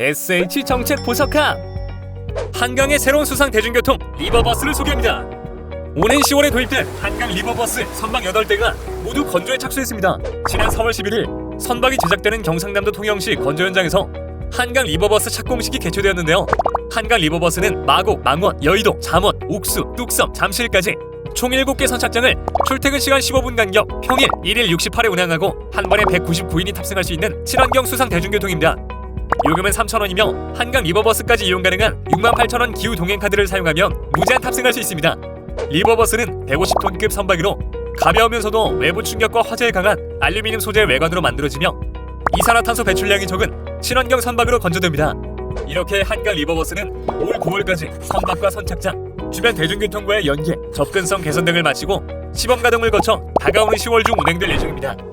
SH 정책 보석함 한강의 새로운 수상 대중교통 리버버스를 소개합니다. 오는 10월에 도입된 한강 리버버스 선박 8대가 모두 건조에 착수했습니다. 지난 4월 11일 선박이 제작되는 경상남도 통영시 건조 현장에서 한강 리버버스 착공식이 개최되었는데요. 한강 리버버스는 마곡, 망원, 여의도, 잠원, 옥수, 뚝섬, 잠실까지 총 7개 선착장을 출퇴근 시간 15분 간격 평일 1일 68회 운항하고 한 번에 199인이 탑승할 수 있는 친환경 수상 대중교통입니다. 요금은 3,000원이며 한강 리버버스까지 이용 가능한 68,000원 기후 동행 카드를 사용하면 무제한 탑승할 수 있습니다. 리버버스는 150톤급 선박으로 가벼우면서도 외부 충격과 화재에 강한 알루미늄 소재 외관으로 만들어지며 이산화탄소 배출량이 적은 친환경 선박으로 건조됩니다. 이렇게 한강 리버버스는 올 9월까지 선박과 선착장, 주변 대중교통과의 연계, 접근성 개선 등을 마치고 시범 가동을 거쳐 다가오는 10월 중 운행될 예정입니다.